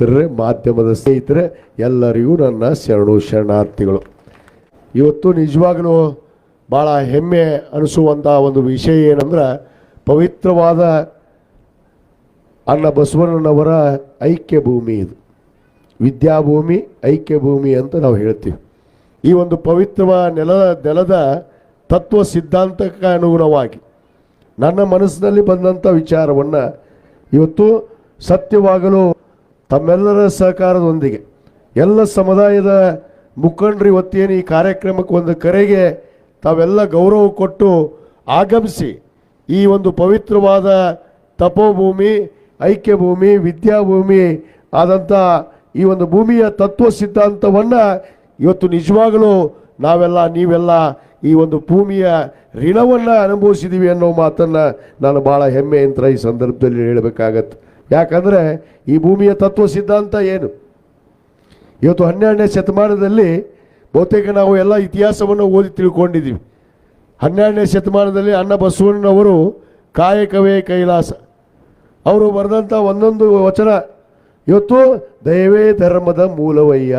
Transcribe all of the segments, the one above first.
ಮಿತ್ರರೇ ಮಾಧ್ಯಮದ ಸ್ನೇಹಿತರೆ, ಎಲ್ಲರಿಗೂ ನನ್ನ ಶರಣು ಶರಣಾರ್ಥಿಗಳು. ಇವತ್ತು ನಿಜವಾಗಲೂ ಭಾಳ ಹೆಮ್ಮೆ ಅನಿಸುವಂಥ ಒಂದು ವಿಷಯ ಏನಂದ್ರೆ, ಪವಿತ್ರವಾದ ಅಣ್ಣ ಬಸವಣ್ಣನವರ ಐಕ್ಯ ಭೂಮಿ ಇದು. ವಿದ್ಯಾಭೂಮಿ ಐಕ್ಯ ಭೂಮಿ ಅಂತ ನಾವು ಹೇಳ್ತೀವಿ. ಈ ಒಂದು ಪವಿತ್ರ ನೆಲ, ನೆಲದ ತತ್ವ ಸಿದ್ಧಾಂತಕ್ಕೆ ಅನುಗುಣವಾಗಿ ನನ್ನ ಮನಸ್ಸಿನಲ್ಲಿ ಬಂದಂಥ ವಿಚಾರವನ್ನು ಇವತ್ತು ಸತ್ಯವಾಗಲು ತಮ್ಮೆಲ್ಲರ ಸಹಕಾರದೊಂದಿಗೆ ಎಲ್ಲ ಸಮುದಾಯದ ಮುಖಂಡರು ಇವತ್ತೇನು ಈ ಕಾರ್ಯಕ್ರಮಕ್ಕೆ ಒಂದು ಕರೆಗೆ ತಾವೆಲ್ಲ ಗೌರವ ಕೊಟ್ಟು ಆಗಮಿಸಿ ಈ ಒಂದು ಪವಿತ್ರವಾದ ತಪೋಭೂಮಿ ಐಕ್ಯ ಭೂಮಿ ವಿದ್ಯಾಭೂಮಿ ಆದಂಥ ಈ ಒಂದು ಭೂಮಿಯ ತತ್ವ ಸಿದ್ಧಾಂತವನ್ನು ಇವತ್ತು ನಿಜವಾಗಲೂ ನಾವೆಲ್ಲ, ನೀವೆಲ್ಲ ಈ ಒಂದು ಭೂಮಿಯ ಋಣವನ್ನು ಅನುಭವಿಸಿದ್ದೀವಿ ಅನ್ನೋ ಮಾತನ್ನು ನಾನು ಭಾಳ ಹೆಮ್ಮೆಯಿಂದ ಈ ಸಂದರ್ಭದಲ್ಲಿ ಹೇಳಬೇಕಾಗತ್ತೆ. ಯಾಕಂದರೆ ಈ ಭೂಮಿಯ ತತ್ವ ಸಿದ್ಧಾಂತ ಏನು? ಇವತ್ತು ಹನ್ನೆರಡನೇ ಶತಮಾನದಲ್ಲಿ ಬಹುತೇಕ ನಾವು ಎಲ್ಲ ಇತಿಹಾಸವನ್ನು ಓದಿ ತಿಳ್ಕೊಂಡಿದ್ದೀವಿ. ಹನ್ನೆರಡನೇ ಶತಮಾನದಲ್ಲಿ ಅಣ್ಣ ಬಸವಣ್ಣನವರು ಕಾಯಕವೇ ಕೈಲಾಸ. ಅವರು ಬರೆದಂಥ ಒಂದೊಂದು ವಚನ, ಇವತ್ತು ದಯವೇ ಧರ್ಮದ ಮೂಲವಯ್ಯ.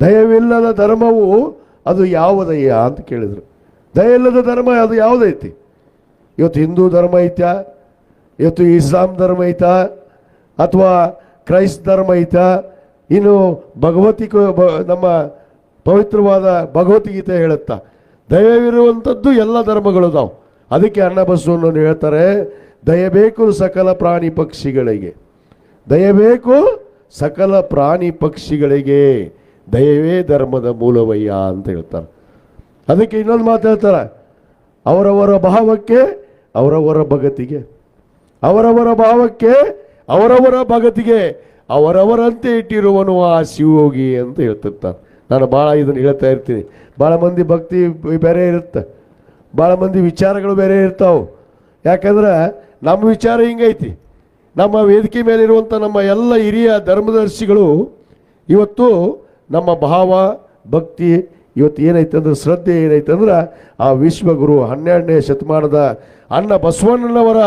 ದಯವಿಲ್ಲದ ಧರ್ಮವು ಅದು ಯಾವುದಯ್ಯ? ಅಂತ ಕೇಳಿದರು. ದಯ ಇಲ್ಲದ ಧರ್ಮ ಅದು ಯಾವುದೈತಿ? ಇವತ್ತು ಹಿಂದೂ ಧರ್ಮ ಐತ್ಯಾ? ಇವತ್ತು ಇಸ್ಲಾಂ ಧರ್ಮ ಐತಾ? ಅಥವಾ ಕ್ರೈಸ್ತ ಧರ್ಮ ಐತಾ? ಇನ್ನು ಭಗವತಿಕ ನಮ್ಮ ಪವಿತ್ರವಾದ ಭಗವದ್ಗೀತೆ ಹೇಳುತ್ತಾ? ದಯವಿರುವಂಥದ್ದು ಎಲ್ಲ ಧರ್ಮಗಳು ನಾವು ಅದಕ್ಕೆ ಅಣ್ಣ ಬಸವಣ್ಣನು ಹೇಳ್ತಾರೆ, ದಯಬೇಕು ಸಕಲ ಪ್ರಾಣಿ ಪಕ್ಷಿಗಳಿಗೆ. ದಯಬೇಕು ಸಕಲ ಪ್ರಾಣಿ ಪಕ್ಷಿಗಳಿಗೆ ದಯವೇ ಧರ್ಮದ ಮೂಲವಯ್ಯ ಅಂತ ಹೇಳ್ತಾರೆ. ಅದಕ್ಕೆ ಇನ್ನೊಂದು ಮಾತು ಹೇಳ್ತಾರೆ, ಅವರವರ ಭಾವಕ್ಕೆ, ಅವರವರ ಭಗತಿಗೆ. ಅವರವರ ಭಾವಕ್ಕೆ, ಅವರವರ ಭಗತಿಗೆ, ಅವರವರಂತೆ ಇಟ್ಟಿರುವನು ಆ ಶಿವಯೋಗಿ ಅಂತ ಹೇಳ್ತಿರ್ತಾರೆ ನಾನು ಭಾಳ ಇದನ್ನು ಹೇಳ್ತಾ ಇರ್ತೀನಿ. ಭಾಳ ಮಂದಿ ಭಕ್ತಿ ಬೇರೆ ಇರುತ್ತೆ. ಭಾಳ ಮಂದಿ ವಿಚಾರಗಳು ಬೇರೆ ಇರ್ತಾವೆ. ಯಾಕಂದ್ರೆ ನಮ್ಮ ವಿಚಾರ ಹಿಂಗೈತಿ. ನಮ್ಮ ವೇದಿಕೆ ಮೇಲಿರುವಂಥ ನಮ್ಮ ಎಲ್ಲ ಹಿರಿಯ ಧರ್ಮದರ್ಶಿಗಳು ಇವತ್ತು ನಮ್ಮ ಭಾವ, ಭಕ್ತಿ ಇವತ್ತು ಏನೈತೆ ಅಂದ್ರೆ, ಶ್ರದ್ಧೆ ಏನೈತೆ ಅಂದ್ರೆ ಆ ವಿಶ್ವಗುರು ಹನ್ನೆರಡನೇ ಶತಮಾನದ ಅಣ್ಣ ಬಸವಣ್ಣನವರ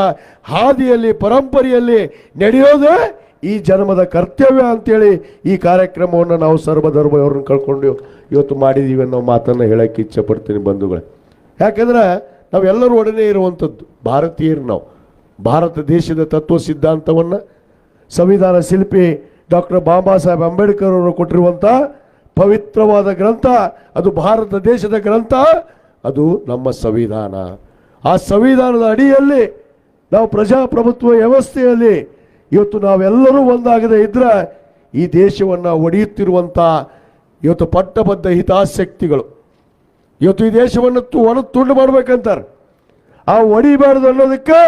ಹಾದಿಯಲ್ಲಿ, ಪರಂಪರೆಯಲ್ಲಿ ನಡೆಯೋದೇ ಈ ಜನ್ಮದ ಕರ್ತವ್ಯ ಅಂತೇಳಿ ಈ ಕಾರ್ಯಕ್ರಮವನ್ನು ನಾವು ಸರ್ವಧರ್ಮವ್ರನ್ನ ಕಳ್ಕೊಂಡು ಇವತ್ತು ಮಾಡಿದ್ದೀವಿ ಅನ್ನೋ ಮಾತನ್ನು ಹೇಳಕ್ಕೆ ಇಚ್ಛೆ ಪಡ್ತೀನಿ ಬಂಧುಗಳೇ. ಯಾಕಂದ್ರೆ ನಾವೆಲ್ಲರೂ ಒಡನೆ ಇರುವಂಥದ್ದು, ಭಾರತೀಯರು ನಾವು. ಭಾರತ ದೇಶದ ತತ್ವ ಸಿದ್ಧಾಂತವನ್ನು ಸಂವಿಧಾನ ಶಿಲ್ಪಿ ಡಾಕ್ಟರ್ ಬಾಬಾ ಸಾಹೇಬ್ ಅಂಬೇಡ್ಕರ್ ಅವರು ಕೊಟ್ಟಿರುವಂಥ ಪವಿತ್ರವಾದ ಗ್ರಂಥ, ಅದು ಭಾರತ ದೇಶದ ಗ್ರಂಥ, ಅದು ನಮ್ಮ ಸಂವಿಧಾನ. ಆ ಸಂವಿಧಾನದ ಅಡಿಯಲ್ಲಿ ನಾವು ಪ್ರಜಾಪ್ರಭುತ್ವ ವ್ಯವಸ್ಥೆಯಲ್ಲಿ ಇವತ್ತು ನಾವೆಲ್ಲರೂ ಒಂದಾಗದೇ ಇದ್ರೆ ಈ ದೇಶವನ್ನು ಒಡೆಯುತ್ತಿರುವಂಥ ಇವತ್ತು ಪಟ್ಟಬದ್ಧ ಹಿತಾಸಕ್ತಿಗಳು. ಇವತ್ತು ಈ ದೇಶವನ್ನು ಒಣ, ತುಂಡು ಮಾಡ್ಬೇಕಂತಾರೆ. ಆ ಒಡಿಬಾರದು ಅನ್ನೋದಕ್ಕೆ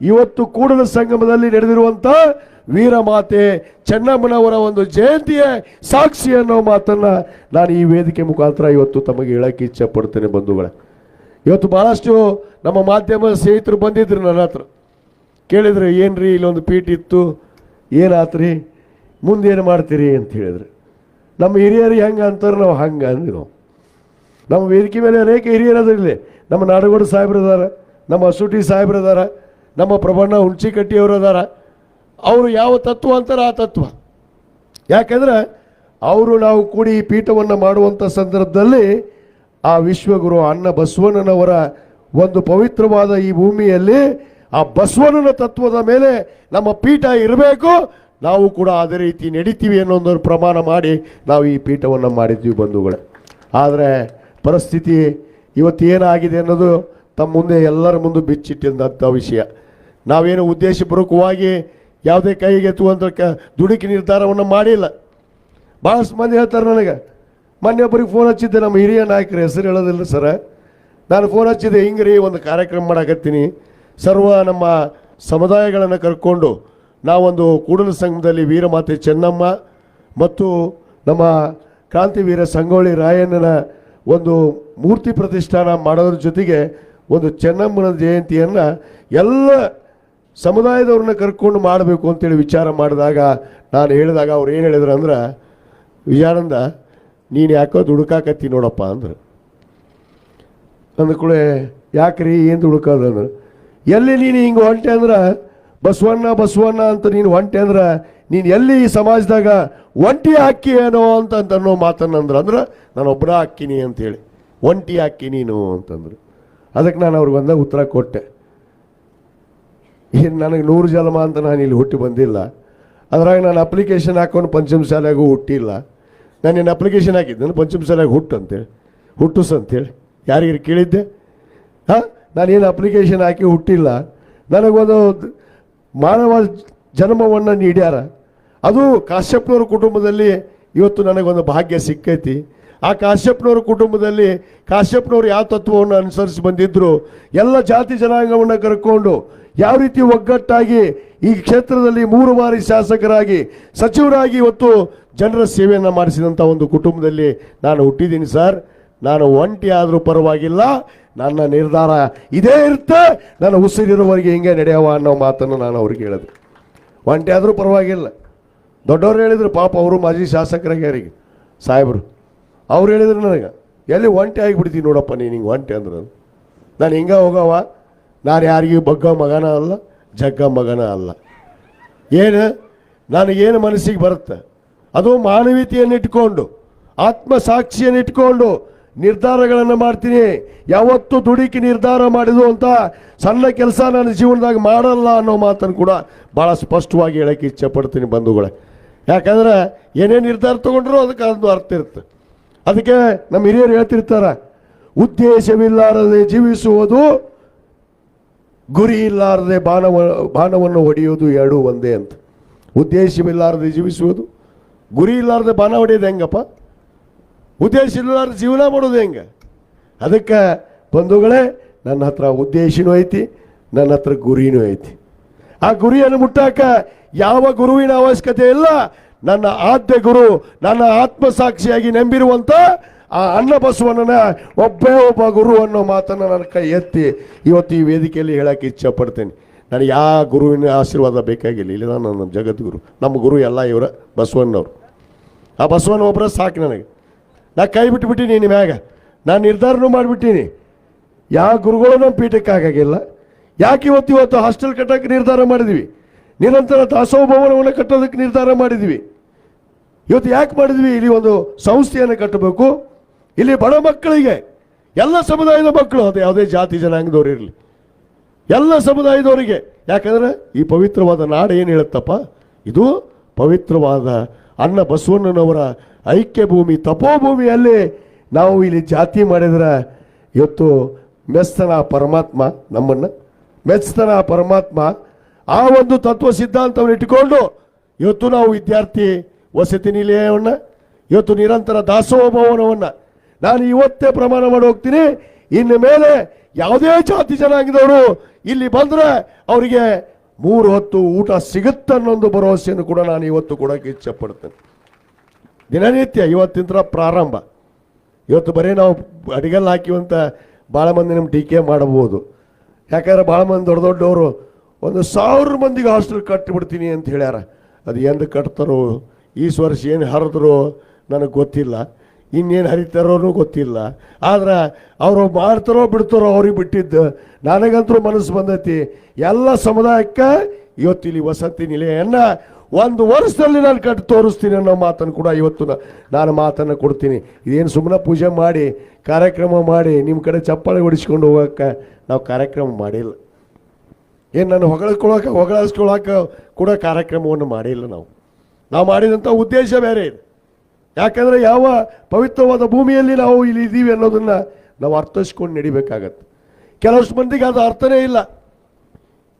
ಇವತ್ತು ಕೂಡಲ ಸಂಗಮದಲ್ಲಿ ನಡೆದಿರುವಂಥ ವೀರಮಾತೆ ಚೆನ್ನಮ್ಮನವರ ಒಂದು ಜಯಂತಿಯ ಸಾಕ್ಷಿ ಅನ್ನೋ ಮಾತನ್ನು ನಾನು ಈ ವೇದಿಕೆ ಮುಖಾಂತರ ಇವತ್ತು ತಮಗೆ ಹೇಳಕ್ಕೆ ಇಚ್ಛೆ ಪಡ್ತೇನೆ ಬಂಧುಗಳೇ. ಇವತ್ತು ಭಾಳಷ್ಟು ನಮ್ಮ ಮಾಧ್ಯಮ ಸ್ನೇಹಿತರು ಬಂದಿದ್ರು ನನ್ನ ಹತ್ರ. ಕೇಳಿದ್ರು ರೀ ಇಲ್ಲೊಂದು ಪೀಠ ಇತ್ತು? ಏನಾತ್ರಿ? ಮುಂದೇನು ಮಾಡ್ತೀರಿ? ಅಂತ ಹೇಳಿದ್ರು. ನಮ್ಮ ಹಿರಿಯರು ಹೆಂಗೆ ಅಂತಾರೆ ನಾವು ಹಂಗೆ ಅಂದ್ವಿ ನಾವು. ನಮ್ಮ ವೇದಿಕೆ ಮೇಲೆ ಅನೇಕ ಹಿರಿಯರು ಅದರಲ್ಲಿ ನಮ್ಮ ನಾಡಗೋಡು ಸಾಹೇಬ್ರು ಅದಾರ, ನಮ್ಮ ಅಸೂಟಿ ಸಾಹೇಬ್ರು ಅದಾರ, ನಮ್ಮ ಪ್ರಬಣ್ಣ ಹುಣ್ಚಿಕಟ್ಟಿಯವರು ಅದಾರ. ಅವರು ಯಾವ ತತ್ವ ಅಂತಾರೆ ಆ ತತ್ವ. ಯಾಕಂದ್ರೆ, ಅವರು ನಾವು ಕೂಡಿ ಈ ಪೀಠವನ್ನು ಮಾಡುವಂಥ ಸಂದರ್ಭದಲ್ಲಿ ಆ ವಿಶ್ವಗುರು ಅನ್ನ ಬಸವಣ್ಣನವರ ಒಂದು ಪವಿತ್ರವಾದ ಈ ಭೂಮಿಯಲ್ಲಿ ಆ ಬಸವಣ್ಣನ ತತ್ವದ ಮೇಲೆ ನಮ್ಮ ಪೀಠ ಇರಬೇಕು. ನಾವು ಕೂಡ ಅದೇ ರೀತಿ ನಡಿತೀವಿ ಒಂದು ಪ್ರಮಾಣ ಮಾಡಿ ನಾವು ಈ ಪೀಠವನ್ನು ಮಾಡಿದ್ವಿ ಬಂಧುಗಳೇ. ಆದರೆ ಪರಿಸ್ಥಿತಿ ಇವತ್ತು ಏನಾಗಿದೆ ಅನ್ನೋದು ತಮ್ಮ ಮುಂದೆ ಎಲ್ಲರ ಮುಂದೆ ಬಿಚ್ಚಿಟ್ಟಿದ್ದಂಥ ವಿಷಯ. ನಾವೇನು ಉದ್ದೇಶಪೂರ್ವಕವಾಗಿ ಯಾವುದೇ ಕೈಗೆತ್ತುವಂಥ ಕ ದುಡುಕಿ ನಿರ್ಧಾರವನ್ನು ಮಾಡಿಲ್ಲ. ಭಾಳಷ್ಟು ಮಂದಿ ಹೇಳ್ತಾರೆ ನನಗೆ ಮೊನ್ನೆ ಒಬ್ಬರಿಗೆ ಫೋನ್ ಹಚ್ಚಿದ್ದೆ, ನಮ್ಮ ಹಿರಿಯ ನಾಯಕರ ಹೆಸರು ಹೇಳೋದಿಲ್ಲ ಸರ. ನಾನು ಫೋನ್ ಹಚ್ಚಿದ್ದೆ ಹಿಂಗೆ ರೀ ಒಂದು ಕಾರ್ಯಕ್ರಮ ಮಾಡಕತ್ತೀನಿ? ಸರ್ವ ನಮ್ಮ ಸಮುದಾಯಗಳನ್ನು ಕರ್ಕೊಂಡು ನಾವೊಂದು ಕೂಡಲ ಸಂಘದಲ್ಲಿ ವೀರಮಾತೆ ಚೆನ್ನಮ್ಮ ಮತ್ತು ನಮ್ಮ ಕ್ರಾಂತಿವೀರ ಸಂಗೊಳ್ಳಿ ರಾಯಣ್ಣನ ಒಂದು ಮೂರ್ತಿ ಪ್ರತಿಷ್ಠಾನ ಮಾಡೋದ್ರ ಜೊತೆಗೆ ಒಂದು ಚೆನ್ನಮ್ಮನ ಜಯಂತಿಯನ್ನು ಎಲ್ಲ ಸಮುದಾಯದವ್ರನ್ನ ಕರ್ಕೊಂಡು ಮಾಡಬೇಕು ಅಂತೇಳಿ ವಿಚಾರ ಮಾಡಿದಾಗ ನಾನು ಹೇಳಿದಾಗ ಅವ್ರು ಏನು ಹೇಳಿದ್ರು ಅಂದ್ರೆ, ವಿಜಯಾನಂದ ನೀನು ಯಾಕೋ ದುಡುಕಾಕತ್ತಿ ನೋಡಪ್ಪ ಅಂದ್ರೆ. ಅಂದ್ಕೂಳೆ ಯಾಕ್ರಿ ಏನು ದುಡುಕೋದು ಅಂದ್ರೆ. ಎಲ್ಲಿ ನೀನು ಹಿಂಗೆ ಹೊಂಟೆ ಅಂದ್ರೆ, ಬಸವಣ್ಣ ಬಸವಣ್ಣ ಅಂತ ನೀನು ಹೊಂಟೆ ಅಂದ್ರೆ, ನೀನು ಎಲ್ಲಿ ಈ ಸಮಾಜದಾಗ ಒಂಟಿ ಹಾಕಿ ಏನೋ ಅಂತ ಅನ್ನೋ ಮಾತನ್ನಂದ್ರೆ ಅಂದ್ರೆ ನಾನು ಒಬ್ಬರ ಹಾಕಿನಿ ಅಂತೇಳಿ ಒಂಟಿ ಹಾಕಿ ನೀನು ಅಂತಂದ್ರು ಅದಕ್ಕೆ ನಾನು ಅವ್ರಿಗೆ ಒಂದೇ ಉತ್ತರ ಕೊಟ್ಟೆ. ಏನು ನನಗೆ ನೂರು ಜನ್ಮ ಅಂತ ನಾನು ಇಲ್ಲಿ ಹುಟ್ಟಿ ಬಂದಿಲ್ಲ. ಅದ್ರಾಗ ನಾನು ಅಪ್ಲಿಕೇಶನ್ ಹಾಕೊಂಡು ಪಂಚಮ ಶಾಲೆಗೂ ಹುಟ್ಟಿಲ್ಲ. ನಾನು ಏನು ಅಪ್ಲಿಕೇಶನ್ ಹಾಕಿದ್ದೆ. ನಾನು ಪಂಚಮ ಶಾಲೆಗೆ ಹುಟ್ಟು ಅಂತೇಳಿ. ಹುಟ್ಟುಸ್ ಅಂತೇಳಿ. ಯಾರಿಗಾರು ಕೇಳಿದ್ದೆ? ಹಾಂ? ನಾನೇನು ಅಪ್ಲಿಕೇಶನ್ ಹಾಕಿ ಹುಟ್ಟಿಲ್ಲ. ನನಗೊಂದು ಮಾನವ ಜನ್ಮವನ್ನು ನೀಡ್ಯಾರ. ಅದು ಕಾಶ್ಯಪ್ನವ್ರ ಕುಟುಂಬದಲ್ಲಿ ಇವತ್ತು ನನಗೊಂದು ಭಾಗ್ಯ ಸಿಕ್ಕೈತಿ. ಆ ಕಾಶ್ಯಪ್ನವ್ರ ಕುಟುಂಬದಲ್ಲಿ ಕಾಶ್ಯಪ್ನವ್ರು ಯಾವ ತತ್ವವನ್ನು ಅನುಸರಿಸಿ ಬಂದಿದ್ದರು ಎಲ್ಲ ಜಾತಿ ಜನಾಂಗವನ್ನು ಕರ್ಕೊಂಡು ಯಾವ ರೀತಿ ಒಗ್ಗಟ್ಟಾಗಿ ಈ ಕ್ಷೇತ್ರದಲ್ಲಿ ಮೂರು ಬಾರಿ ಶಾಸಕರಾಗಿ, ಸಚಿವರಾಗಿ ಇವತ್ತು ಜನರ ಸೇವೆಯನ್ನು ಮಾಡಿಸಿದಂಥ ಒಂದು ಕುಟುಂಬದಲ್ಲಿ ನಾನು ಹುಟ್ಟಿದ್ದೀನಿ ಸರ್. ನಾನು ಒಂಟಿ ಆದರೂ ಪರವಾಗಿಲ್ಲ. ನನ್ನ ನಿರ್ಧಾರ ಇದೇ ಇರುತ್ತೆ. ನನ್ನ ಉಸಿರಿರುವವರೆಗೆ ಹಿಂಗೆ ನಡೆಯವ ಅನ್ನೋ ಮಾತನ್ನು ನಾನು ಅವ್ರಿಗೆ ಹೇಳಿದೆ. ಒಂಟಿ ಆದರೂ ಪರವಾಗಿಲ್ಲ. ದೊಡ್ಡವ್ರು ಹೇಳಿದರು, ಪಾಪ ಅವರು ಮಾಜಿ ಶಾಸಕರಾಗ್ಯಾರಿಗೆ ಸಾಹೇಬರು, ಅವ್ರು ಹೇಳಿದ್ರು ನನಗೆ, ಎಲ್ಲಿ ಒಂಟಿ ಆಗಿಬಿಡ್ತೀನಿ ನೋಡಪ್ಪ ನೀನು ಹಿಂಗೆ ಒಂಟಿ ಅಂದ್ರೆ ನಾನು ಹಿಂಗೆ ಹೋಗವ ನಾನು ಯಾರಿಗೂ ಬಗ್ಗ ಮಗನ ಅಲ್ಲ ಜಗ್ಗ ಮಗನ ಅಲ್ಲ. ಏನು? ನನಗೇನು ಮನಸ್ಸಿಗೆ ಬರುತ್ತೆ? ಅದು ಮಾನವೀಯತೆಯನ್ನು ಇಟ್ಕೊಂಡು ಆತ್ಮಸಾಕ್ಷಿಯನ್ನು ಇಟ್ಕೊಂಡು ನಿರ್ಧಾರಗಳನ್ನು ಮಾಡ್ತೀನಿ. ಯಾವತ್ತು ದುಡುಕಿ ನಿರ್ಧಾರ ಮಾಡಿದು ಅಂತ ಸಣ್ಣ ಕೆಲಸ ನನ್ನ ಜೀವನದಾಗ ಮಾಡಲ್ಲ ಅನ್ನೋ ಮಾತನ್ನು ಕೂಡ ಭಾಳ ಸ್ಪಷ್ಟವಾಗಿ ಹೇಳಕ್ಕೆ ಇಚ್ಛೆಪಡ್ತೀನಿ ಬಂಧುಗಳೇ. ಯಾಕಂದ್ರೆ ಏನೇ ನಿರ್ಧಾರ ತಗೊಂಡ್ರು ಅದಕ್ಕೆ ಅದು ಅರ್ಥ ಇರುತ್ತೆ. ಅದಕ್ಕೆ ನಮ್ಮ ಹಿರಿಯರು ಹೇಳ್ತಿರ್ತಾರೆ, ಉದ್ದೇಶವಿಲ್ಲಾರದೆ ಜೀವಿಸುವುದು ಗುರಿ ಇಲ್ಲಾರದೆ ಬಾಣವ ಬಾಣವನ್ನು ಹೊಡೆಯುವುದು ಎರಡೂ ಒಂದೇ ಅಂತ. ಉದ್ದೇಶವಿಲ್ಲಾರದೆ ಜೀವಿಸುವುದು, ಗುರಿ ಇಲ್ಲಾರದೆ ಬಾಣ ಹೊಡೆಯೋದು ಹೆಂಗಪ್ಪ? ಉದ್ದೇಶ ಇಲ್ಲಾರದೆ ಜೀವನ ಮಾಡೋದು ಹೆಂಗೆ? ಅದಕ್ಕೆ ಬಂಧುಗಳೇ, ನನ್ನ ಹತ್ರ ಉದ್ದೇಶನೂ ಐತಿ, ನನ್ನ ಹತ್ರ ಗುರಿನೂ ಐತಿ. ಆ ಗುರಿಯನ್ನು ಮುಟ್ಟಾಕ ಯಾವ ಗುರುವಿನ ಅವಶ್ಯಕತೆ ಇಲ್ಲ, ನನ್ನ ಆದ್ಯ ಗುರು, ನನ್ನ ಆತ್ಮಸಾಕ್ಷಿಯಾಗಿ ನಂಬಿರುವಂತ ಆ ಅನ್ನ ಬಸವಣ್ಣನ ಒಬ್ಬೇ ಒಬ್ಬ ಗುರು ಅನ್ನೋ ಮಾತನ್ನು ನನ್ನ ಕೈ ಎತ್ತಿ ಇವತ್ತು ಈ ವೇದಿಕೆಯಲ್ಲಿ ಹೇಳಕ್ಕೆ ಇಚ್ಛೆ ಪಡ್ತೇನೆ ನನಗೆ ಯಾವ ಗುರುವಿನ ಆಶೀರ್ವಾದ ಬೇಕಾಗಿಲ್ಲ. ಇಲ್ಲಿ ನಾನು ನಮ್ಮ ಜಗದ್ಗುರು. ನಮ್ಮ ಗುರು ಎಲ್ಲ ಇವರ ಬಸವಣ್ಣವ್ರು. ಆ ಬಸವಣ್ಣ ಒಬ್ಬರ ಸಾಕು ನನಗೆ. ನಾ ಕೈ ಬಿಟ್ಟುಬಿಟ್ಟಿನಿ ನಿಮ್ಮ ಮ್ಯಾಗ. ನಾನು ನಿರ್ಧಾರನೂ ಮಾಡಿಬಿಟ್ಟೀನಿ. ಯಾವ ಗುರುಗಳು ನಮ್ಮ ಪೀಠಕ್ಕೆ ಆಗಾಗಿಲ್ಲ ಯಾಕೆ ಇವತ್ತು ಇವತ್ತು ಹಾಸ್ಟೆಲ್ ಕಟ್ಟೋಕ್ಕೆ ನಿರ್ಧಾರ ಮಾಡಿದ್ವಿ? ನಿರಂತರ ದಾಸೋಹ ಭವನವನ್ನು ಕಟ್ಟೋದಕ್ಕೆ ನಿರ್ಧಾರ ಮಾಡಿದ್ವಿ. ಇವತ್ತು ಯಾಕೆ ಮಾಡಿದ್ವಿ? ಇಲ್ಲಿ ಒಂದು ಸಂಸ್ಥೆಯನ್ನು ಕಟ್ಟಬೇಕು. ಇಲ್ಲಿ ಬಡ ಮಕ್ಕಳಿಗೆ ಎಲ್ಲ ಸಮುದಾಯದ ಮಕ್ಕಳು, ಅದು ಯಾವುದೇ ಜಾತಿ ಜನಾಂಗದವ್ರು ಇರಲಿ. ಎಲ್ಲ ಸಮುದಾಯದವರಿಗೆ, ಯಾಕಂದ್ರೆ ಈ ಪವಿತ್ರವಾದ ನಾಡು ಏನು ಹೇಳುತ್ತಪ್ಪ? ಇದು ಪವಿತ್ರವಾದ ಅನ್ನ ಬಸವಣ್ಣನವರ ಐಕ್ಯ ಭೂಮಿ ತಪೋಭೂಮಿಯಲ್ಲಿ ನಾವು ಇಲ್ಲಿ ಜಾತಿ ಮಾಡಿದ್ರೆ ಇವತ್ತು ಮೆಸ್ತನ ಪರಮಾತ್ಮ ನಮ್ಮನ್ನು ಮೆಚ್ಚತನ ಪರಮಾತ್ಮ ಆ ಒಂದು ತತ್ವ ಸಿದ್ಧಾಂತವನ್ನು ಇಟ್ಟುಕೊಂಡು ಇವತ್ತು ನಾವು ವಿದ್ಯಾರ್ಥಿ ವಸತಿ ನಿಲಯವನ್ನು, ಇವತ್ತು ನಿರಂತರ ದಾಸೋಹ ಭವನವನ್ನು ನಾನು ಇವತ್ತೇ ಪ್ರಮಾಣ ಮಾಡಿ ಹೋಗ್ತೀನಿ. ಇನ್ನು ಮೇಲೆ ಯಾವುದೇ ಜಾತಿ ಆಗಿದವರು ಇಲ್ಲಿ ಬಂದ್ರೆ ಅವರಿಗೆ ಮೂರು ಹೊತ್ತು ಊಟ ಸಿಗುತ್ತನ್ನೊಂದು ಭರವಸೆಯನ್ನು ಕೂಡ ನಾನು ಇವತ್ತು ಕೊಡೋಕೆ ಇಚ್ಛೆ ಪಡ್ತೇನೆ ದಿನನಿತ್ಯ ಇವತ್ತಿನ ಪ್ರಾರಂಭ. ಇವತ್ತು ಬರೀ ನಾವು ಅಡಿಗೆಲ್ಲ ಹಾಕಿವಂತ ಭಾಳ ಮಂದಿ ನಮ್ಮ ಟೀಕೆ ಮಾಡಬಹುದು. ಯಾಕಂದ್ರೆ ಭಾಳ ಮಂದಿ ದೊಡ್ಡ ದೊಡ್ಡವರು ಒಂದು ಸಾವಿರ ಮಂದಿಗೆ ಹಾಸ್ಟೆಲ್ ಕಟ್ಟಿಬಿಡ್ತೀನಿ ಅಂತ ಹೇಳ್ಯಾರ. ಅದು ಎಂದು ಕಟ್ತಾರೋ, ಈ ವರ್ಷ ಏನು ಹರಿದ್ರೋ ನನಗೆ ಗೊತ್ತಿಲ್ಲ. ಇನ್ನೇನು ಹರಿತಾರೋನು ಗೊತ್ತಿಲ್ಲ. ಆದ್ರೆ ಅವರು ಮಾಡ್ತಾರೋ ಬಿಡ್ತಾರೋ ಅವ್ರಿಗೆ ಬಿಟ್ಟಿದ್ದು. ನನಗಂತರೂ ಮನಸ್ಸು ಬಂದೈತಿ, ಎಲ್ಲ ಸಮುದಾಯಕ್ಕೆ ಇವತ್ತು ಇಲ್ಲಿ ವಸತಿ ನಿಲಯನ್ನ ಒಂದು ವರ್ಷದಲ್ಲಿ ನಾನು ಕಟ್ಟಿ ತೋರಿಸ್ತೀನಿ ಅನ್ನೋ ಮಾತನ್ನು ಕೂಡ ಇವತ್ತು ನಾನು ಮಾತನ್ನು ಕೊಡ್ತೀನಿ. ಇದೇನು ಸುಮ್ಮನೆ ಪೂಜೆ ಮಾಡಿ, ಕಾರ್ಯಕ್ರಮ ಮಾಡಿ ನಿಮ್ಮ ಕಡೆ ಚಪ್ಪಾಳೆ ಹೊಡಿಸ್ಕೊಂಡು ಹೋಗೋಕ್ಕೆ ನಾವು ಕಾರ್ಯಕ್ರಮ ಮಾಡಿಲ್ಲ. ಏನು ನಾನು ಹೊಗಳಿಸ್ಕೊಳಕ್ಕೆ ಹೊಗಳಿಸ್ಕೊಳಕ್ಕೆ ಕೂಡ ಕಾರ್ಯಕ್ರಮವನ್ನು ಮಾಡಿಲ್ಲ ನಾವು. ನಾವು ಮಾಡಿದಂಥ ಉದ್ದೇಶ ಬೇರೆ ಇದೆ. ಯಾಕಂದರೆ ಯಾವ ಪವಿತ್ರವಾದ ಭೂಮಿಯಲ್ಲಿ ನಾವು ಇಲ್ಲಿ ಇದ್ದೀವಿ ಅನ್ನೋದನ್ನು ನಾವು ಅರ್ಥೈಸ್ಕೊಂಡು ನಡಿಬೇಕಾಗತ್ತೆ. ಕೆಲವಷ್ಟು ಮಂದಿಗೆ ಅದು ಅರ್ಥನೇ ಇಲ್ಲ.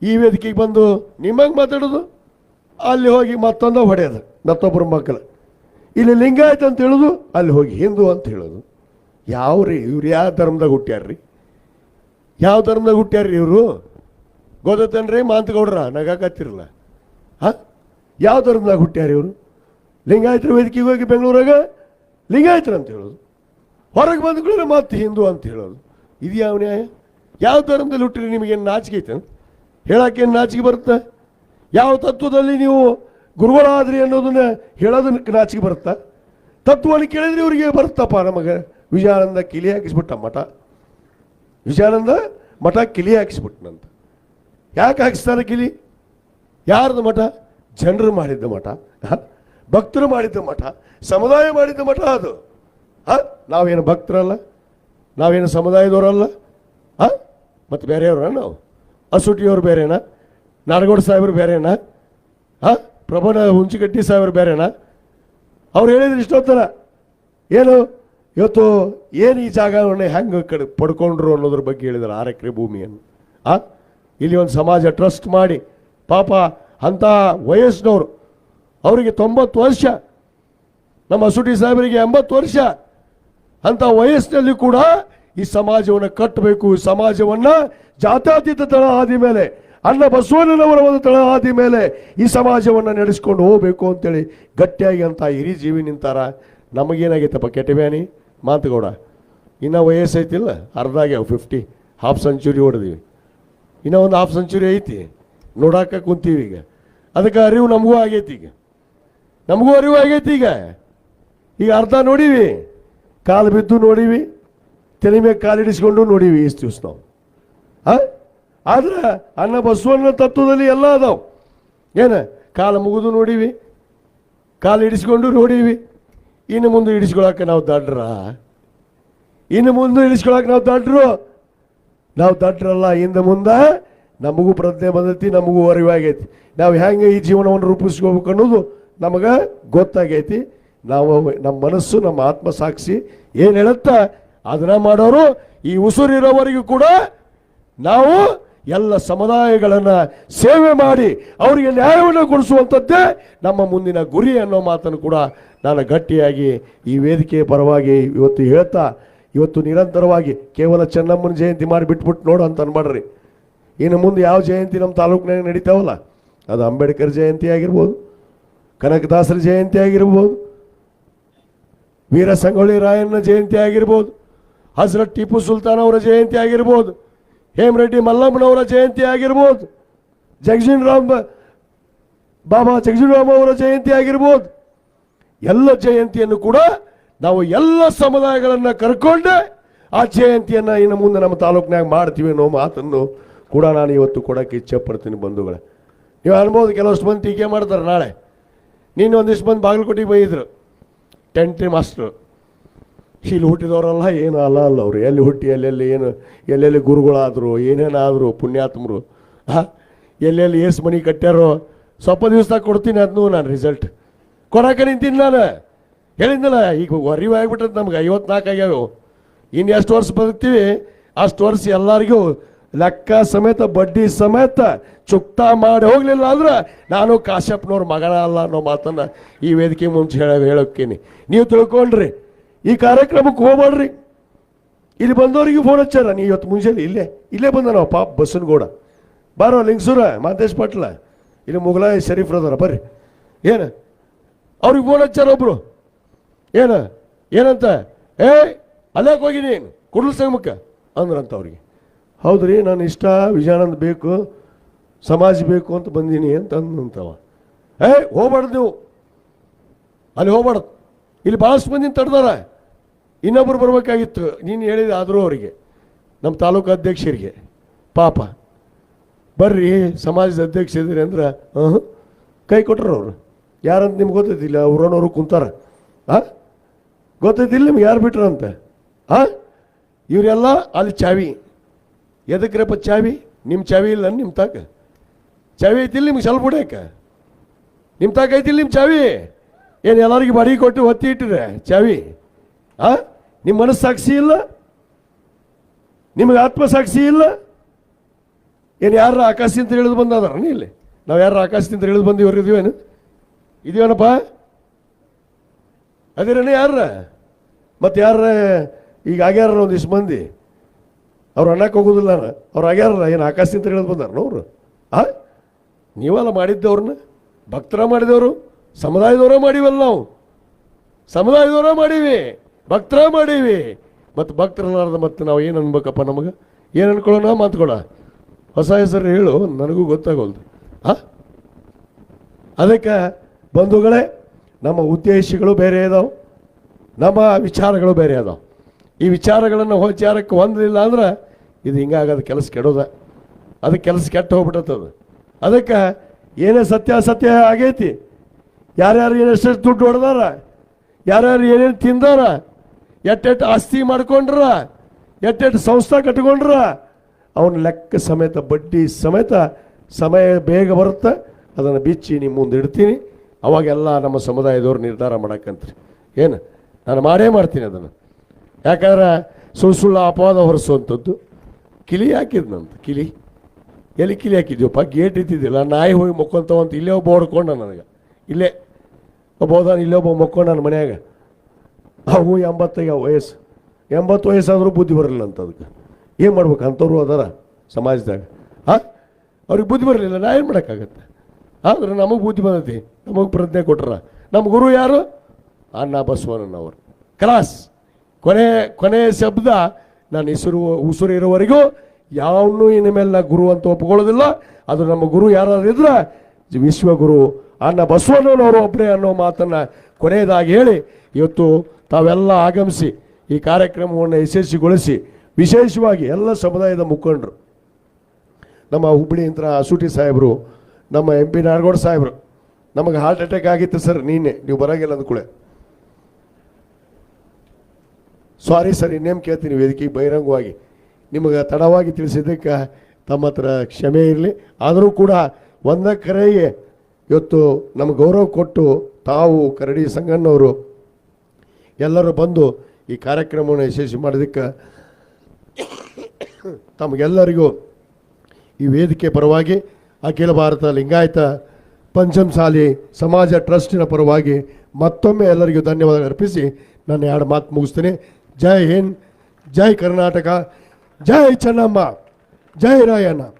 ಈ ವೇದಿಕೆಗೆ ಬಂದು ನಿಮ್ಮಂಗೆ ಮಾತಾಡೋದು, ಅಲ್ಲಿ ಹೋಗಿ ಮತ್ತೊಂದು ಹೊಡೆಯೋದು, ಮತ್ತೊಬ್ಬರ ಮಕ್ಕಳು. ಇಲ್ಲಿ ಲಿಂಗಾಯತ್ ಅಂತ ಹೇಳೋದು, ಅಲ್ಲಿ ಹೋಗಿ ಹಿಂದೂ ಅಂತ ಹೇಳೋದು. ಯಾವ ರೀ, ಇವ್ರು ಯಾವ ಧರ್ಮದಾಗ ಹುಟ್ಟ್ಯಾರ್ರಿ ಯಾವ ಧರ್ಮದಾಗ ಹುಟ್ಟ್ಯಾರ್ರಿ ಇವರು? ಗೊತ್ತೇನ್ರಿ ಮಾಂತಗೌಡ್ರ, ನಗಾಕತ್ತಿರಲ್ಲ. ಹಾಂ? ಯಾವ ಧರ್ಮದಾಗ ಹುಟ್ಟ್ಯಾರ ಇವರು? ಲಿಂಗಾಯತರ ವೇದಿಕೆಗೆ ಹೋಗಿ ಬೆಂಗಳೂರಾಗ ಲಿಂಗಾಯತರ ಅಂತ ಹೇಳೋದು. ಹೊರಗೆ ಬಂದ ಕೂಡಲೇ ಮತ್ತೆ ಹಿಂದೂ ಅಂತ ಹೇಳೋದು. ಇದು ಯಾವ ನ್ಯಾಯ? ಯಾವ ಧರ್ಮದಲ್ಲಿ ಹುಟ್ಟಿರಿ ನಿಮಗೇನು ನಾಚಿಕೆ ಐತೆ ಹೇಳೋಕ್ಕೇನು ನಾಚಿಕೆ ಬರುತ್ತೆ? ಯಾವ ತತ್ವದಲ್ಲಿ ನೀವು ಗುರುಗಳಾದ್ರಿ ಅನ್ನೋದನ್ನ ಹೇಳೋದಕ್ಕೆ ನಾಚಿಕೆ ಬರುತ್ತಾ? ತತ್ವವನ್ನು ಕೇಳಿದ್ರೆ ಇವರಿಗೆ ಬರುತ್ತಪ್ಪ ನಮಗೆ. ವಿಜಯಾನಂದ ಕಿಲಿ ಹಾಕಿಸ್ಬಿಟ್ಟ ಮಠ. ವಿಜಯಾನಂದ ಮಠ ಕಿಲಿ ಹಾಕಿಸ್ಬಿಟ್ನಂತ. ಯಾಕೆ ಹಾಕಿಸ್ತಾರೆ ಕಿಲಿ? ಯಾರ್ದು ಮಠ? ಜನರು ಮಾಡಿದ್ದ ಮಠ? ಭಕ್ತರು ಮಾಡಿದ ಮಠ, ಸಮುದಾಯ ಮಾಡಿದ ಮಠ ಅದು. ಹ? ನಾವೇನು ಭಕ್ತರಲ್ಲ? ನಾವೇನು ಸಮುದಾಯದವರಲ್ಲ? ಹ? ಮತ್ತು ಬೇರೆಯವ್ರ ನಾವು? ಅಸುಟಿಯವ್ರು ಬೇರೆನಾ? ನಾಡಗೌಡ ಸಾಹೇಬರು ಬೇರೆನಾ? ಹಾಂ? ಪ್ರಭನ ಹುಂಚಿಗಟ್ಟಿ ಸಾಹೇಬರು ಬೇರೆನಾ? ಅವ್ರು ಹೇಳಿದ್ರು ಇಷ್ಟೊತ್ತರ. ಏನು? ಇವತ್ತು ಏನು ಈ ಜಾಗವನ್ನು ಹೆಂಗೆ ಕಡೆ ಪಡ್ಕೊಂಡ್ರು ಅನ್ನೋದ್ರ ಬಗ್ಗೆ ಹೇಳಿದ್ರು ಆರು ಎಕರೆ ಭೂಮಿಯನ್ನು. ಆ ಇಲ್ಲಿ ಒಂದು ಸಮಾಜ ಟ್ರಸ್ಟ್ ಮಾಡಿ, ಪಾಪ ಅಂಥ ವಯಸ್ಸಿನವರು ಅವರಿಗೆ ತೊಂಬತ್ತು ವರ್ಷ, ನಮ್ಮ ಸುಟಿ ಸಾಹೇಬರಿಗೆ ಎಂಬತ್ತು ವರ್ಷ. ಅಂತ ವಯಸ್ಸಿನಲ್ಲಿ ಕೂಡ ಈ ಸಮಾಜವನ್ನು ಕಟ್ಟಬೇಕು. ಸಮಾಜವನ್ನ ಜಾತ್ಯತೀತ ತಳ ಆದ ಮೇಲೆ, ಅಣ್ಣ ಬಸವಣ್ಣನವರ ಒಂದು ತಳ ಆದ ಮೇಲೆ ಈ ಸಮಾಜವನ್ನು ನಡೆಸ್ಕೊಂಡು ಹೋಗಬೇಕು ಅಂತೇಳಿ ಗಟ್ಟಿಯಾಗಿ ಅಂತ ಹಿರಿ ಜೀವಿ ನಿಂತಾರ. ನಮಗೇನಾಗೈತಪ್ಪ ಕೆಟ್ಟಬ್ಯಾನಿ ಮಾತುಗೌಡ, ಇನ್ನೂ ವಯಸ್ಸೈತಿಲ್ಲ? ಅರ್ಧಾಗೆ ಫಿಫ್ಟಿ ಹಾಫ್ ಸೆಂಚುರಿ ಹೊಡೆದೀವಿ ಇನ್ನೂ ಒಂದು ಹಾಫ್ ಸೆಂಚುರಿ ಐತಿ. ನೋಡಾಕ ಕುಂತೀವಿ ಈಗ. ಅದಕ್ಕೆ ಅರಿವು ನಮಗೂ ಆಗೈತಿ ಈಗ. ನಮಗೂ ಅರಿವು ಆಗೈತಿ ಈಗ. ಈಗ ಅರ್ಧ ನೋಡೀವಿ, ಕಾಲು ಬಿದ್ದು ನೋಡೀವಿ, ತಲೆ ಮೇಲೆ ಕಾಲಿಡಿಸ್ಕೊಂಡು ನೋಡೀವಿ ಇಷ್ಟು ದಿವಸ ನಾವು? ಆದ್ರೆ ಅನ್ನ ಬಸವಣ್ಣ ತತ್ವದಲ್ಲಿ ಎಲ್ಲ ಅದಾವ. ಏನು? ಕಾಲು ಮುಗಿದು ನೋಡೀವಿ, ಕಾಲು ಇಡಿಸ್ಕೊಂಡು ನೋಡೀವಿ. ಇನ್ನು ಮುಂದೆ ಇಡಿಸ್ಕೊಳಕ್ಕೆ ನಾವು ದಡ್ರ. ಇನ್ನು ಮುಂದೆ ಇಳಿಸ್ಕೊಳಕ್ಕೆ ನಾವು ದಡ್ರು. ನಾವು ದಡ್ರಲ್ಲ ಇಂದ ಮುಂದೆ ನಮಗೂ ಪ್ರಜ್ಞೆ ಬಂದೈತಿ, ನಮಗೂ ಅರಿವಾಗೈತಿ. ನಾವು ಹೆಂಗೆ ಈ ಜೀವನವನ್ನು ರೂಪಿಸ್ಕೋಬೇಕು ಅನ್ನೋದು ನಮಗೆ ಗೊತ್ತಾಗೈತಿ. ನಾವು ನಮ್ಮ ಮನಸ್ಸು, ನಮ್ಮ ಆತ್ಮ ಸಾಕ್ಷಿ ಏನು ಹೇಳುತ್ತಾ ಅದನ್ನ ಮಾಡೋರು ಈ ಉಸುರಿರೋವರೆಗೂ ಕೂಡ ನಾವು ಎಲ್ಲ ಸಮುದಾಯಗಳನ್ನು ಸೇವೆ ಮಾಡಿ ಅವರಿಗೆ ನ್ಯಾಯವನ್ನು ಕೊಡಿಸುವಂಥದ್ದೇ ನಮ್ಮ ಮುಂದಿನ ಗುರಿ ಅನ್ನೋ ಮಾತನ್ನು ಕೂಡ ನಾನು ಗಟ್ಟಿಯಾಗಿ ಈ ವೇದಿಕೆಯ ಪರವಾಗಿ ಇವತ್ತು ಹೇಳ್ತಾ, ಇವತ್ತು ನಿರಂತರವಾಗಿ ಕೇವಲ ಚೆನ್ನಮ್ಮನ ಜಯಂತಿ ಮಾಡಿ ಬಿಟ್ಬಿಟ್ಟು ನೋಡು ಅಂತ ಅನ್ಬೇಡ್ರಿ. ಇನ್ನು ಮುಂದೆ ಯಾವ ಜಯಂತಿ ನಮ್ಮ ತಾಲೂಕಿನಾಗ ನಡೀತಾವಲ್ಲ? ಅದು ಅಂಬೇಡ್ಕರ್ ಜಯಂತಿ ಆಗಿರ್ಬೋದು. ಕನಕದಾಸರ ಜಯಂತಿ ಆಗಿರ್ಬೋದು, ವೀರ ಸಂಗೊಳ್ಳಿ ರಾಯಣ್ಣ ಜಯಂತಿ ಆಗಿರ್ಬೋದು, ಹಜರತ್ ಟಿಪ್ಪು ಸುಲ್ತಾನ್ ಅವರ ಜಯಂತಿ ಆಗಿರ್ಬೋದು, ಹೇಮರೆಡ್ಡಿ ಮಲ್ಲಮ್ಮನವರ ಜಯಂತಿ ಆಗಿರ್ಬೋದು ಜಗಜೀನ್ ರಾಮ್ ಬಾಬಾ ಜಗಜೀನ್ ರಾಮ್ ಅವರ ಜಯಂತಿ ಆಗಿರ್ಬೋದು. ಎಲ್ಲ ಜಯಂತಿಯನ್ನು ಕೂಡ ನಾವು ಎಲ್ಲ ಸಮುದಾಯಗಳನ್ನು ಕರ್ಕೊಂಡೆ ಆ ಜಯಂತಿಯನ್ನು ಇನ್ನು ಮುಂದೆ ನಮ್ಮ ತಾಲೂಕಿನಾಗ ಮಾಡ್ತೀವಿ ಅನ್ನೋ ಮಾತನ್ನು ಕೂಡ ನಾನು ಇವತ್ತು ಕೊಡೋಕ್ಕೆ ಇಚ್ಛೆ ಪಡ್ತೀನಿ ಬಂಧುಗಳೇ. ನೀವು ಅನ್ಬೋದು ಕೆಲವಷ್ಟು ಮಂದಿ ಟೀಕೆ ಮಾಡ್ತಾರೆ ನಾಳೆ. ನೀನು ಒಂದಿಷ್ಟು ಬಂದು ಬಾಗಲಕೋಟೆಗೆ ಬೈದ್ರು. ಟೆಂಟ್ರಿ ಮಾಸ್ಟ್ರು ಇಲ್ಲಿ ಹುಟ್ಟಿದವರಲ್ಲ, ಏನು ಅಲ್ಲ ಅಲ್ಲ ಅವರು. ಎಲ್ಲಿ ಹುಟ್ಟಿ, ಎಲ್ಲೆಲ್ಲಿ ಏನು, ಎಲ್ಲೆಲ್ಲಿ ಗುರುಗಳಾದರು, ಏನೇನಾದರು, ಪುಣ್ಯಾತ್ಮರು. ಹಾಂ? ಎಲ್ಲೆಲ್ಲಿ ಏಸು ಮನೆ ಕಟ್ಟ್ಯಾರೋ, ಸ್ವಲ್ಪ ದಿವಸ ಕೊಡ್ತೀನಿ ಅದನ್ನು ನಾನು ರಿಸಲ್ಟ್ ಕೊಡಕ್ಕೆ ನಿಂತೀನಿ ನಾನು? ಹೇಳಿದ್ನಲ್ಲ, ಈಗ ಅರಿವು ಆಗ್ಬಿಟ್ಟದ ನಮ್ಗೆ, ಐವತ್ನಾಲ್ಕು ಆಗ್ಯಾವ. ಇನ್ನು ಎಷ್ಟು ವರ್ಷ ಬದುಕ್ತೀವಿ, ಅಷ್ಟು ವರ್ಷ ಎಲ್ಲರಿಗೂ ಲೆಕ್ಕ ಸಮೇತ, ಬಡ್ಡಿ ಸಮೇತ ಚುಕ್ತಾ ಮಾಡಿ ಹೋಗ್ಲಿಲ್ಲ ಅಂದ್ರೆ ನಾನು ಕಾಶ್ಯಪ್ನವ್ರ ಮಗನ ಅಲ್ಲ ಅನ್ನೋ ಮಾತನ್ನ ಈ ವೇದಿಕೆ ಮುಂಚೆ ಹೇಳ, ಹೇಳೋಕ್ಕೀನಿ. ನೀವು ತಿಳ್ಕೊಂಡ್ರಿ, ಈ ಕಾರ್ಯಕ್ರಮಕ್ಕೆ ಹೋಗ್ಬೇಡ್ರಿ. ಇಲ್ಲಿ ಬಂದವರಿಗೆ ಫೋನ್ ಹಚ್ಚಾರ. ನೀ ಇವತ್ತು ಮುಂಜಾನೆ ಇಲ್ಲೇ ಇಲ್ಲೇ ಬಂದ ನಾವು, ಪಾಪ ಬಸ್ಸನಗೌಡ ಬಾರೋ ಲಿಂಗಸೂರ ಮಾತೇಶ್ ಪಾಟ್ಲ. ಇಲ್ಲಿ ಶರೀಫ್ ಶರೀಫ್ರದವ್ರ ಬರ್ರಿ. ಏನು? ಅವ್ರಿಗೆ ಫೋನ್ ಹಚ್ಚಾರ ಒಬ್ರು. ಏನ? ಏನಂತ? ಏ ಅಲ್ಲಕ್ಕೆ ಹೋಗಿ ನೀನು ಕುಡ್ಲ ಸಂಗಮಕ್ಕೆ ಅಂದ್ರಂತ ಅವ್ರಿಗೆ. ಹೌದ್ರಿ ನಾನು ಇಷ್ಟ, ವಿಜಯಾನಂದ್ ಬೇಕು, ಸಮಾಜ ಬೇಕು ಅಂತ ಬಂದೀನಿ ಅಂತ ಅಂದಂತವ. ಏ ಹೋಗ್ಬಾರ್ದು ನೀವು. ಅಲ್ಲಿ ಹೋಗ್ಬಾರ್ದು. ಇಲ್ಲಿ ಭಾಳಷ್ಟು ಮಂದಿನ ತಡ್ದಾರ. ಇನ್ನೊಬ್ರು ಬರಬೇಕಾಗಿತ್ತು. ನೀನು ಹೇಳಿದ ಆದರೂ ಅವರಿಗೆ ನಮ್ಮ ತಾಲೂಕು ಅಧ್ಯಕ್ಷರಿಗೆ. ಪಾಪ. ಬರ್ರಿ, ಸಮಾಜದ ಅಧ್ಯಕ್ಷ ಇದ್ರಿ ಅಂದ್ರೆ ಹ್ಞೂ ಕೈ ಕೊಟ್ಟರು ಅವರು. ಯಾರಂತ ನಿಮ್ಗೆ ಗೊತ್ತೈತಿಲ್ಲ ಅವ್ರನ್ನವರು ಕುಂತಾರ. ಆ? ಗೊತ್ತೈತಿಲ್ಲ ನಿಮ್ಗೆ ಯಾರು ಬಿಟ್ರಂತೆ? ಆ? ಇವರೆಲ್ಲ ಅಲ್ಲಿ ಚಾವಿ. ಎದಕ್ರಪ್ಪ ಚಾವಿ? ನಿಮ್ಮ ಚಾವಿ ಇಲ್ಲ ನಿಮ್ಮ ತಾಕ. ಚಾವಿ ಐತಿಲ್ಲ ನಿಮ್ಗೆ ಸ್ವಲ್ಪ ಹೊಡ್ಯಾಕ. ನಿಮ್ಮ ತಾಕ ಐತಿಲ್ಲ ನಿಮ್ಮ ಚಾವಿ? ಏನು ಎಲ್ಲರಿಗೆ ಬಾಡಿಗೆ ಕೊಟ್ಟು ಒತ್ತಿ ಇಟ್ಟಿರೆ ಚಾವಿ? ಆ? ನಿಮ್ಮ ಮನಸ್ಸು ಸಾಕ್ಷಿ ಇಲ್ಲ? ನಿಮಗೆ ಆತ್ಮಸಾಕ್ಷಿ ಇಲ್ಲ? ಏನು ಯಾರ ಆಕಾಶದಿಂದ ಇಳಿದು ಬಂದಾದಾರ ಇಲ್ಲಿ? ನಾವು ಯಾರ ಆಕಾಶದಿಂದ ಇಳಿದು ಬಂದಿವ್ರು ಇದೀವೇನು? ಇದೀವೇನಪ್ಪ ಅದೇನೇ ಯಾರ ಮತ್ತೆ ಯಾರ ಈಗ ಆಗ್ಯಾರ ಒಂದಿಷ್ಟು ಮಂದಿ. ಅವ್ರು ಅನ್ನಕ್ಕೆ ಹೋಗೋದಿಲ್ಲ ಅವ್ರು. ಆಗ್ಯಾರ ಏನು ಆಕಾಶದಿಂದ ಹೇಳೋದು ಬಂದಾರ ಅವರು? ಆ? ನೀವಲ್ಲ ಮಾಡಿದ್ದವ್ರನ್ನ ಭಕ್ತರ ಮಾಡಿದವರು? ಸಮುದಾಯದವರೇ ಮಾಡಿವಲ್ಲ ನಾವು. ಸಮುದಾಯದವರೇ ಮಾಡೀವಿ. ಭಕ್ತರ ಮಾಡೀವಿ. ಮತ್ತು ಭಕ್ತರನ್ನಾರ್ದ ಮತ್ತು ನಾವು ಏನು ಅನ್ಬೇಕಪ್ಪ ನಮಗೆ? ಏನು ಅನ್ಕೊಳ್ಳೋಣ ಮಾತುಕೊಳ. ಹೊಸ ಹೆಸರು ಹೇಳು, ನನಗೂ ಗೊತ್ತಾಗೋಲ್ದು. ಆ? ಅದಕ್ಕೆ ಬಂಧುಗಳೇ, ನಮ್ಮ ಉದ್ದೇಶಗಳು ಬೇರೆ ಇದಾವೆ. ನಮ್ಮ ವಿಚಾರಗಳು ಬೇರೆ ಅದಾವೆ ಈ ವಿಚಾರಗಳನ್ನು ಹೋಚಾರಕ್ಕೆ ಹೊಂದಲಿಲ್ಲ ಅಂದ್ರೆ ಇದು ಹಿಂಗಾಗದ ಕೆಲಸ ಕೆಡೋದ. ಅದು ಕೆಲಸ ಕೆಟ್ಟು ಹೋಗ್ಬಿಟ್ಟದ ಅದಕ್ಕೆ ಏನೇ ಸತ್ಯ ಸತ್ಯ ಆಗೈತಿ. ಯಾರ್ಯಾರು ಏನೆಷ್ಟು ದುಡ್ಡು ಹೊಡೆದಾರ, ಯಾರ್ಯಾರು ಏನೇನು ತಿಂದಾರ, ಎಟ್ಟೆಟ್ಟು ಆಸ್ತಿ ಮಾಡ್ಕೊಂಡ್ರ, ಎಟ್ಟೆಟ್ಟು ಸಂಸ್ಥೆ ಕಟ್ಕೊಂಡ್ರ, ಅವನ ಲೆಕ್ಕ ಸಮೇತ, ಬಡ್ಡಿ ಸಮೇತ ಸಮಯ ಬೇಗ ಬರುತ್ತೆ. ಅದನ್ನು ಬಿಚ್ಚಿ ನಿಮ್ಮ ಮುಂದೆ ಇಡ್ತೀನಿ. ಅವಾಗೆಲ್ಲ ನಮ್ಮ ಸಮುದಾಯದವ್ರು ನಿರ್ಧಾರ ಮಾಡಕ್ಕಂತ್ರಿ. ಏನು? ನಾನು ಮಾಡೇ ಮಾಡ್ತೀನಿ ಅದನ್ನು. ಯಾಕಂದ್ರೆ ಸುಳ್ಳು ಸುಳ್ಳು ಅಪವಾದ ಹೊರಿಸುವಂಥದ್ದು. ಕಿಲಿ ಹಾಕಿದ್ನಂತ ಕಿಲಿ. ಎಲ್ಲಿ ಕಿಲಿ ಹಾಕಿದ್ವಪ್ಪ ಗೇಟ್ ಇದ್ದಿದ್ದಿಲ್ಲ. ನಾಯಿ ಹೋಗಿ ಮಕ್ಕೊಂತವಂತ ಇಲ್ಲೇ ಒಬ್ಬ ಹೊಡ್ಕೊಂಡ ನನಗೆ. ಇಲ್ಲೇ. ಒಬ್ಬ ಹೋದಾನ, ಇಲ್ಲೇ ಒಬ್ಬ ಮಕ್ಕೊಂಡ ನನ್ನ ಮನ್ಯಾಗ. ಅವು ಎಂಬತ್ತೈದು ವಯಸ್ಸು. ಎಂಬತ್ತು ವಯಸ್ಸಾದರೂ ಬುದ್ಧಿ ಬರಲಿಲ್ಲ ಅಂತ ಅದಕ್ಕೆ. ಏನು ಮಾಡ್ಬೇಕು? ಅಂಥವ್ರು ಅದಾರ ಸಮಾಜದಾಗ. ಹಾಂ? ಅವ್ರಿಗೆ ಬುದ್ಧಿ ಬರಲಿಲ್ಲ. ನಾ ಏನು ಮಾಡೋಕ್ಕಾಗತ್ತೆ? ಆದ್ರೆ ನಮಗೆ ಬುದ್ಧಿ ಬಂದೈತಿ. ನಮಗೆ ಪ್ರಜ್ಞೆ ಕೊಟ್ರ. ನಮ್ಮ ಗುರು ಯಾರು? ಅನ್ನ ಬಸವಣ್ಣನವರು ಕ್ಲಾಸ್ ಕೊನೆ ಕೊನೆ ಶಬ್ದ ನಾನು ಹೆಸರು, ಉಸಿರು ಇರೋವರೆಗೂ ಯಾವನ್ನೂ ಇನ್ಮೇಲೆ ಗುರು ಅಂತ ಒಪ್ಕೊಳ್ಳೋದಿಲ್ಲ. ಅದು ನಮ್ಮ ಗುರು ಯಾರಾದ್ರು ಇದ್ರೆ ವಿಶ್ವಗುರು ಅನ್ನ ಬಸವಣ್ಣನವರು ಒಬ್ಬರೇ ಅನ್ನೋ ಮಾತನ್ನು ಕೊನೆಯದಾಗಿ ಹೇಳಿ, ಇವತ್ತು ತಾವೆಲ್ಲ ಆಗಮಿಸಿ ಈ ಕಾರ್ಯಕ್ರಮವನ್ನು ಯಶಸ್ವಿಗೊಳಿಸಿ, ವಿಶೇಷವಾಗಿ ಎಲ್ಲ ಸಮುದಾಯದ ಮುಖಂಡರು, ನಮ್ಮ ಹುಬ್ಬಳ್ಳಿ ಇಂತ್ರ ಅಸೂಟಿ ಸಾಹೇಬರು, ನಮ್ಮ ಎಂ ಪಿ ನಾಡಗೌಡ ಸಾಹೇಬರು, ನಮಗೆ ಹಾರ್ಟ್ ಅಟ್ಯಾಕ್ ಆಗಿತ್ತು ಸರ್ ನೀನೆ ನೀವು ಬರೋಂಗಿಲ್ಲ ಅಂದ್ಕೂಳೆ. ಸಾರಿ ಸರ್ ಇನ್ನೇನು ಕೇಳ್ತೀನಿ ವೇದಿಕೆ ಬಹಿರಂಗವಾಗಿ. ನಿಮಗೆ ತಡವಾಗಿ ತಿಳಿಸಿದ್ದಕ್ಕೆ ತಮ್ಮ ಹತ್ರ ಕ್ಷಮೆ ಇರಲಿ. ಆದರೂ ಕೂಡ ಒಂದ ಕರೆಗೆ ಇವತ್ತು ನಮ್ಮ ಗೌರವ ಕೊಟ್ಟು ತಾವು ಕರಡಿ ಸಂಗಣ್ಣವರು ಎಲ್ಲರೂ ಬಂದು ಈ ಕಾರ್ಯಕ್ರಮವನ್ನು ಯಶಸ್ವಿ ಮಾಡೋದಕ್ಕೆ ತಮಗೆಲ್ಲರಿಗೂ ಈ ವೇದಿಕೆ ಪರವಾಗಿ, ಅಖಿಲ ಭಾರತ ಲಿಂಗಾಯತ ಪಂಚಮಸಾಲಿ ಸಮಾಜ ಟ್ರಸ್ಟಿನ ಪರವಾಗಿ ಮತ್ತೊಮ್ಮೆ ಎಲ್ಲರಿಗೂ ಧನ್ಯವಾದ ಅರ್ಪಿಸಿ ನಾನು ಎರಡು ಮಾತು ಮುಗಿಸ್ತೀನಿ. जय हिंद जय कर्नाटका जय चन्नम्मा जय रायना।